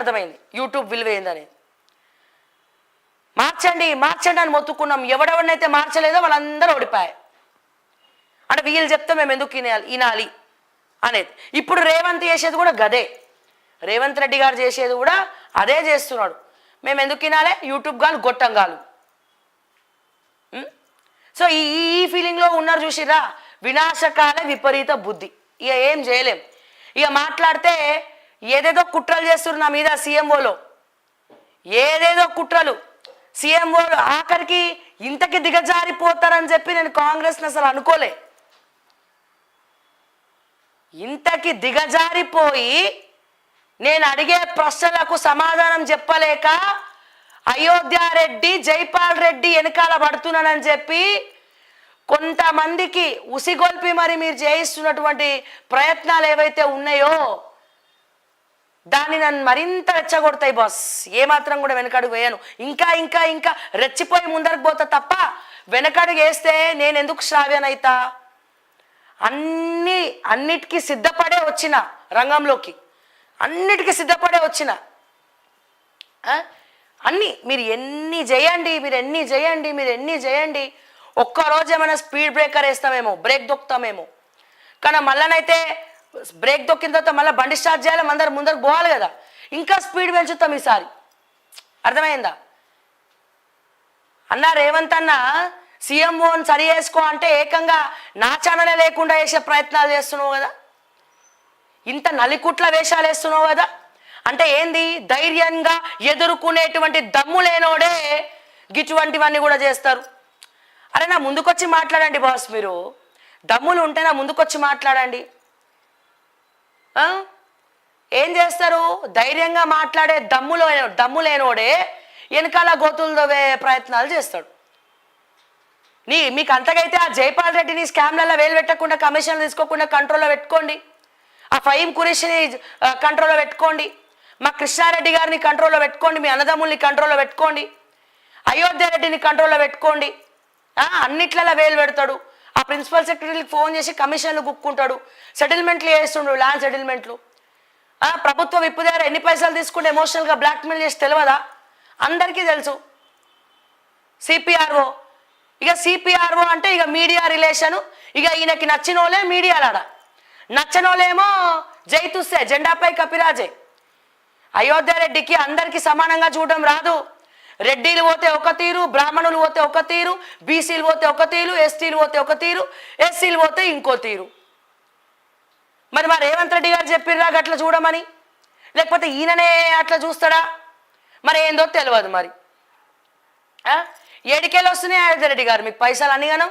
అర్థమైంది. యూట్యూబ్ విలువ ఏందనేది. మార్చండి మార్చండి అని మొత్తుకున్నాం. ఎవడెవడినైతే మార్చలేదో వాళ్ళందరూ ఓడిపోయాయి అంటే వీళ్ళు చెప్తే మేము ఎందుకు వినాలి వినాలి అనేది. ఇప్పుడు రేవంత్ చేసేది కూడా గదే. రేవంత్ రెడ్డి గారు చేసేది కూడా అదే చేస్తున్నాడు. మేము ఎందుకు వినాలి? యూట్యూబ్ గాలు గొట్టం గాలు. సో ఈ ఈ- ఈ ఫీలింగ్లో ఉన్నారు చూసిరా వినాశకాల విపరీత బుద్ధి. ఇక ఏం చేయలేం. ఇక మాట్లాడితే ఏదేదో కుట్రలు చేస్తున్నారు నా మీద సీఎంఓలో ఏదేదో కుట్రలు. సీఎంఓలు ఆఖరికి ఇంతకి దిగజారిపోతారని చెప్పి నేను కాంగ్రెస్ని అసలు అనుకోలే. ఇంతకి దిగజారిపోయి నేను అడిగే ప్రశ్నలకు సమాధానం చెప్పలేక అయోధ్యారెడ్డి జైపాల్ రెడ్డి వెనకాల పడుతున్నానని చెప్పి కొంతమందికి ఉసిగొల్పి మరి మీరు చేయిస్తున్నటువంటి ప్రయత్నాలు ఏవైతే ఉన్నాయో దాన్ని నన్ను మరింత రెచ్చగొడతాయి బాస్. ఏమాత్రం కూడా వెనకడుగు వేయను. ఇంకా ఇంకా ఇంకా రెచ్చిపోయి ముందరకు పోతా తప్ప వెనకడుగు వేస్తే నేను ఎందుకు శ్రావ్యనైతా? అన్ని అన్నిటికీ సిద్ధపడే వచ్చిన రంగంలోకి. అన్నిటికీ సిద్ధపడే వచ్చిన. ఆ? అన్ని మీరు ఎన్ని చేయండి మీరు ఎన్ని చేయండి మీరు ఎన్ని చేయండి ఒక్కరోజు ఏమైనా స్పీడ్ బ్రేకర్ వేస్తామేమో బ్రేక్ దొక్కుతామేమో. కానీ మళ్ళనైతే బ్రేక్ దొక్కిన తర్వాత మళ్ళీ బండి స్టార్ట్ చేయాలి అందరు ముందరకు పోవాలి కదా. ఇంకా స్పీడ్ పెంచుతాం ఈసారి. అర్థమైందా? అన్న రేవంత్ అన్న సీఎంఓని సరి చేసుకో అంటే ఏకంగా నా ఛానలే లేకుండా వేసే ప్రయత్నాలు చేస్తున్నావు కదా. ఇంత నలికుట్ల వేషాలు వేస్తున్నావు కదా. అంటే ఏంది? ధైర్యంగా ఎదుర్కొనేటువంటి దమ్ము లేనోడే గిటువంటివన్నీ కూడా చేస్తారు. అరే నా ముందుకొచ్చి మాట్లాడండి బాస్ మీరు. దమ్ములు ఉంటే నా ముందుకొచ్చి మాట్లాడండి. ఏం చేస్తారు? ధైర్యంగా మాట్లాడే దమ్ములో దమ్ము లేనోడే వెనకాల గోతులు దవ్వే ప్రయత్నాలు చేస్తాడు. నీ మీకు అంతకైతే ఆ జైపాల్ రెడ్డిని స్కామ్లలో వేలు పెట్టకుండా కమిషన్లు తీసుకోకుండా కంట్రోల్లో పెట్టుకోండి. ఆ ఫైమ్ కురేష్ని కంట్రోల్లో పెట్టుకోండి. మా కృష్ణారెడ్డి గారిని కంట్రోల్లో పెట్టుకోండి. మీ అన్నదమ్ముల్ని కంట్రోల్లో పెట్టుకోండి. అయోధ్య రెడ్డిని కంట్రోల్లో పెట్టుకోండి. అన్నిట్లలో వేలు పెడతాడు. ఆ ప్రిన్సిపల్ సెక్రటరీకి ఫోన్ చేసి కమిషన్లు గుక్కుంటాడు. సెటిల్మెంట్లు చేస్తుండు ల్యాండ్ సెటిల్మెంట్లు ప్రభుత్వ విప్పు దగ్గర ఎన్ని పైసలు తీసుకుంటే ఎమోషనల్గా బ్లాక్మెయిల్ చేసి తెలియదా అందరికీ తెలుసు. సిపిఆర్ఓ ఇక సిపిఆర్ఓ అంటే ఇక మీడియా రిలేషను ఇక ఈయనకి నచ్చినోలే మీడియాలాడ. నచ్చనోలేమో జైతుస్తే జెండాపై కపిరాజే. అయోధ్య రెడ్డికి అందరికీ సమానంగా చూడడం రాదు. రెడ్డిలు పోతే ఒక తీరు బ్రాహ్మణులు పోతే ఒక తీరు బీసీలు పోతే ఒక తీరు ఎస్టీలు పోతే ఒక తీరు ఎస్సీలు పోతే ఇంకో తీరు. మరి మా రేవంత్ రెడ్డి గారు చెప్పిర్రా అట్లా చూడమని? లేకపోతే ఈయననే అట్లా చూస్తాడా? మరి ఏందో తెలియదు మరి. ఆ? ఏడికేళ్ళు వస్తున్నాయి అయోధ్య రెడ్డి గారు మీకు పైసలు అన్నిగానం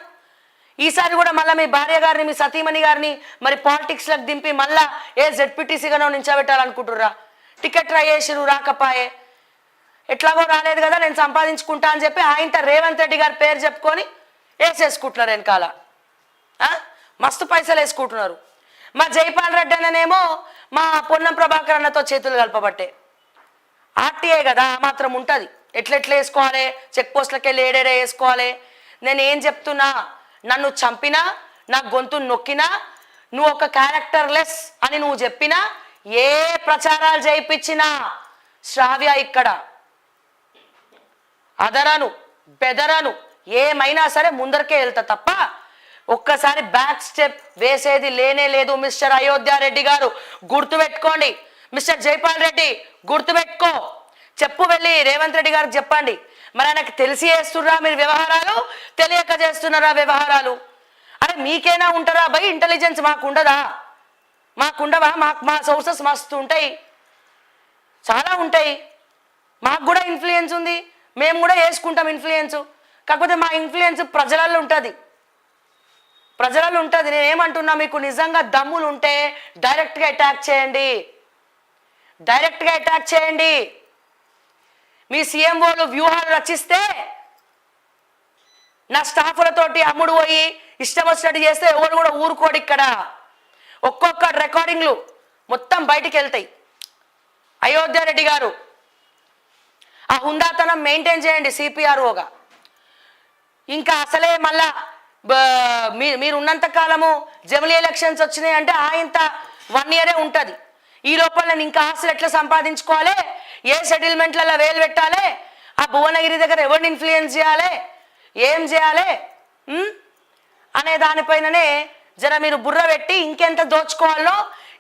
ఈసారి కూడా మళ్ళీ మీ భార్య గారిని మీ సతీమణి గారిని మరి పాలిటిక్స్లకు దింపి మళ్ళా ఏ జెడ్పీటీసీగానో నించోబెట్టాలనుకుంటుర్రా? టికెట్ ట్రై చేసిరు రాకపాయే. ఎట్లాగో రాలేదు కదా నేను సంపాదించుకుంటా అని చెప్పి ఆయన రేవంత్ రెడ్డి గారి పేరు చెప్పుకొని వేసేసుకుంటున్నారు వెనకాల. మస్తు పైసలు వేసుకుంటున్నారు. మా జైపాల్ రెడ్డి అన్ననేమో మా పొన్నం ప్రభాకర్ అన్నతో చేతులు కలపబట్టే. ఆర్టీఏ కదా ఆ మాత్రం ఉంటుంది. ఎట్లెట్లా వేసుకోవాలి? చెక్ పోస్ట్లకి వెళ్ళి ఏడేడే వేసుకోవాలి? నేను ఏం చెప్తున్నా? నన్ను చంపినా నా గొంతు నొక్కినా నువ్వు ఒక క్యారెక్టర్ లెస్ అని నువ్వు చెప్పినా ఏ ప్రచారాలు చేయించినా శ్రావ్య ఇక్కడ. అదరను బెదరను ఏమైనా సరే ముందరికే వెళ్తా తప్ప ఒక్కసారి బ్యాక్ స్టెప్ వేసేది లేనే లేదు మిస్టర్ అయోధ్య రెడ్డి గారు గుర్తుపెట్టుకోండి మిస్టర్ జైపాల్ రెడ్డి గుర్తుపెట్టుకో చెప్పు వెళ్ళి రేవంత్ రెడ్డి గారికి చెప్పండి. మరి ఆయనకు తెలిసి చేస్తున్నారా మీరు వ్యవహారాలు? తెలియక చేస్తున్నారా వ్యవహారాలు? అరే మీకైనా ఉంటారా బై? ఇంటెలిజెన్స్ మాకు ఉండదా మాకుండవా? మాకు మా సోర్సెస్ మస్తు ఉంటాయి. చాలా ఉంటాయి. మాకు కూడా ఇన్ఫ్లుయెన్స్ ఉంది. మేము కూడా వేసుకుంటాం ఇన్ఫ్లుయెన్స్ కాకపోతే మా ఇన్ఫ్లుయెన్స్ ప్రజలలో ఉంటుంది. ప్రజలలో ఉంటుంది. నేను ఏమంటున్నా మీకు నిజంగా దమ్ములు ఉంటే డైరెక్ట్గా అటాక్ చేయండి. డైరెక్ట్గా అటాక్ చేయండి. మీ సీఎంఓలు వ్యూహాలు రచిస్తే నా స్టాఫ్లతోటి అమ్ముడు పోయి ఇష్టం వచ్చినట్టు చేస్తే ఎవరు కూడా ఊరుకోడు ఇక్కడ. ఒక్కొక్క రికార్డింగ్లు మొత్తం బయటికి వెళ్తాయి. అయోధ్య రెడ్డి గారు ఆ హుందాతనం మెయింటైన్ చేయండి సిపిఆర్ఓగా. ఇంకా అసలే మళ్ళా మీరు ఉన్నంత కాలము జమిలీ ఎలక్షన్స్ వచ్చినాయి అంటే ఆయంత వన్ ఇయరే ఉంటుంది. ఈ లోపల నేను ఇంకా ఆస్తులు ఎట్లా సంపాదించుకోవాలి? ఏ సెటిల్మెంట్లలో వేలు పెట్టాలి? ఆ భువనగిరి దగ్గర ఎవరిని ఇన్ఫ్లుయెన్స్ చేయాలి? ఏం చేయాలి? అనే దానిపైననే జర మీరు బుర్ర పెట్టి ఇంకెంత దోచుకోవాలో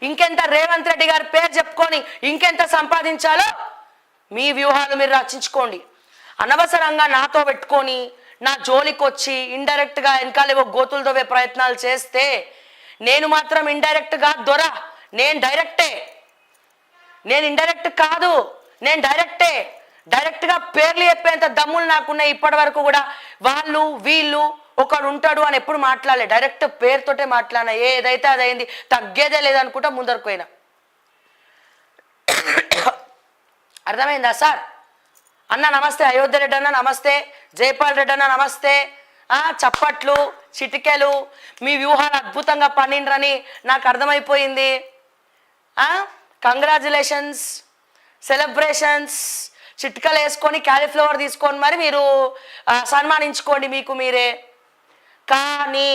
ఇంకెంత రేవంత్ రెడ్డి గారి పేరు చెప్పుకొని ఇంకెంత సంపాదించాలో మీ వ్యూహాలు మీరు రచించుకోండి. అనవసరంగా నాతో పెట్టుకొని నా జోలికి వచ్చి ఇండైరెక్ట్గా వెనకాలేవో గోతులు తవ్వే ప్రయత్నాలు చేస్తే నేను మాత్రం ఇండైరెక్ట్గా దొర నేను డైరెక్టే. నేను ఇండైరెక్ట్ కాదు నేను డైరెక్టే. డైరెక్ట్గా పేర్లు చెప్పేంత దమ్ములు నాకున్నాయి ఇప్పటి వరకు కూడా. వాళ్ళు వీళ్ళు ఒకడు ఉంటాడు అని ఎప్పుడు మాట్లాడలే. డైరెక్ట్ పేరుతోటే మాట్లాడినా. ఏదైతే అదైంది తగ్గేదే లేదనుకుంటా ముందరకు పోయినా. అర్థమైందా సార్? అన్న నమస్తే అయోధ్య రెడ్డి అన్న నమస్తే జైపాల్ రెడ్డి అన్న నమస్తే. చప్పట్లు చిటికెలు మీ వ్యూహాలు అద్భుతంగా పన్నిండ్రని నాకు అర్థమైపోయింది. కంగ్రాచులేషన్స్ సెలబ్రేషన్స్ చిట్కలు వేసుకొని క్యాలీఫ్లవర్ తీసుకొని మరి మీరు సన్మానించుకోండి మీకు మీరే. కానీ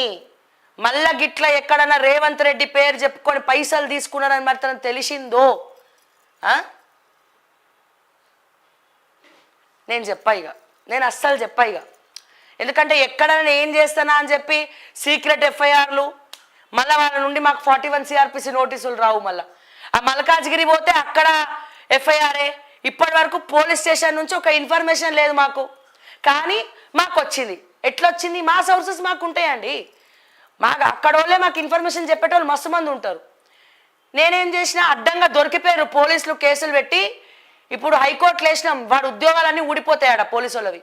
మళ్ళా గిట్ల ఎక్కడన్నా రేవంత్ రెడ్డి పేరు చెప్పుకొని పైసలు తీసుకున్నారని మరి తనకు తెలిసిందో ఆ? నేను చెప్పా ఇక. నేను అస్సలు చెప్పా ఇక. ఎందుకంటే ఎక్కడ నేను ఏం చేస్తానా అని చెప్పి సీక్రెట్ ఎఫ్ఐఆర్లు మళ్ళీ వాళ్ళ నుండి మాకు ఫార్టీ వన్ సిఆర్పిసి నోటీసులు రావు మళ్ళీ. ఆ మల్కాజ్గిరి పోతే అక్కడ ఎఫ్ఐఆర్ఏ ఇప్పటి వరకు పోలీస్ స్టేషన్ నుంచి ఒక ఇన్ఫర్మేషన్ లేదు మాకు. కానీ మాకు వచ్చింది ఎట్లొచ్చింది? మా సోర్సెస్ మాకు ఉంటాయండి మాకు అక్కడ వాళ్ళే మాకు ఇన్ఫర్మేషన్ చెప్పేటోళ్ళు మస్తు మంది ఉంటారు. నేనేం చేసిన అడ్డంగా దొరికిపోయారు పోలీసులు కేసులు పెట్టి. ఇప్పుడు హైకోర్టు లేచినాం వాడు ఉద్యోగాలన్నీ ఊడిపోతాయాడ పోలీసు వాళ్ళవి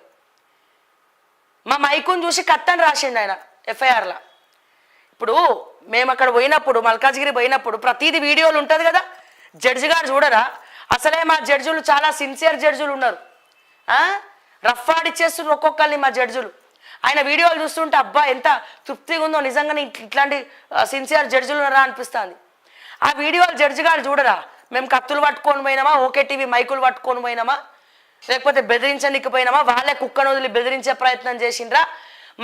మా మైకుని చూసి కత్తని రాసిండు ఆయన ఎఫ్ఐఆర్లో. ఇప్పుడు మేము అక్కడ పోయినప్పుడు మల్కాజ్గిరి పోయినప్పుడు ప్రతిదీ వీడియోలు ఉంటుంది కదా జడ్జి గారు చూడరా? అసలే మా జడ్జులు చాలా సిన్సియర్ జడ్జులు ఉన్నారు. ఆ? రఫ్ ఒక్కొక్కరిని మా జడ్జులు. ఆయన వీడియోలు చూస్తుంటే అబ్బా ఎంత తృప్తిగా ఉందో నిజంగానే ఇట్లాంటి సిన్సియర్ జడ్జులు ఉన్నారా అనిపిస్తుంది. ఆ వీడియోలు జడ్జి గారు చూడరా? మేము కత్తులు పట్టుకొని పోయినామా? ఓకే టీవీ మైకులు పట్టుకొని పోయినామా? లేకపోతే బెదిరించడానికి పోయినామా వాళ్ళే కుక్కను వదిలి బెదిరించే ప్రయత్నం చేసిండ్రా?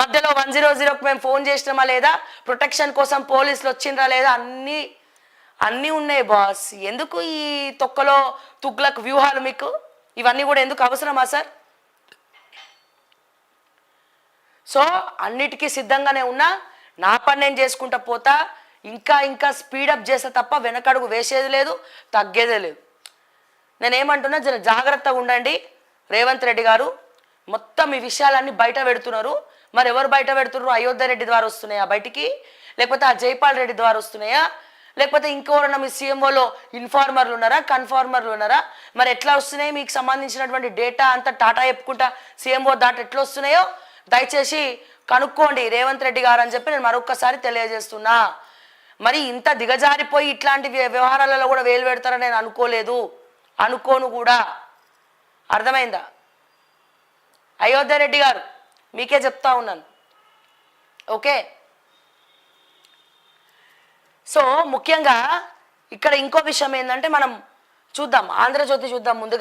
మధ్యలో వన్ జీరో జీరోకి మేము ఫోన్ చేసినామా లేదా? ప్రొటెక్షన్ కోసం పోలీసులు వచ్చిండ్రా లేదా? అన్నీ అన్నీ ఉన్నాయి బాస్. ఎందుకు ఈ తొక్కలో తుగ్లకు వ్యూహాలు మీకు? ఇవన్నీ కూడా ఎందుకు అవసరమా సార్? సో అన్నిటికీ సిద్ధంగానే ఉన్నా నా పని నేను చేసుకుంటా పోతా. ఇంకా ఇంకా స్పీడప్ చేస్తే తప్ప వెనకడుగు వేసేది లేదు తగ్గేదే లేదు. నేనేమంటున్నా జర జాగ్రత్తగా ఉండండి. రేవంత్ రెడ్డి గారు మొత్తం ఈ విషయాలన్నీ బయట పెడుతున్నారు. మరి ఎవరు బయట పెడుతున్నారు? అయోధ్య రెడ్డి ద్వారా వస్తున్నాయా బయటికి? లేకపోతే ఆ జైపాల్ రెడ్డి ద్వారా వస్తున్నాయా? లేకపోతే ఇంకెవరన్నా మీ సీఎంఓలో ఇన్ఫార్మర్లు ఉన్నారా? కన్ఫార్మర్లు ఉన్నారా? మరి ఎట్లా వస్తున్నాయి? మీకు సంబంధించినటువంటి డేటా అంతా టాటా చెప్పుకుంటా సీఎంఓ దాట ఎట్లా వస్తున్నాయో దయచేసి కనుక్కోండి రేవంత్ రెడ్డి గారు అని చెప్పి నేను మరొక్కసారి తెలియజేస్తున్నా. మరి ఇంత దిగజారిపోయి ఇట్లాంటి వ్య- వ్యవహారాలలో కూడా వేలు పెడతారని నేను అనుకోలేదు. అనుకోను కూడా. అర్థమైందా? అయోధ్య రెడ్డి గారు మీకే చెప్తా ఉన్నాను. ఓకే? సో ముఖ్యంగా ఇక్కడ ఇంకో విషయం ఏంటంటే మనం చూద్దాం. ఆంధ్రజ్యోతి చూద్దాం ముందుగా.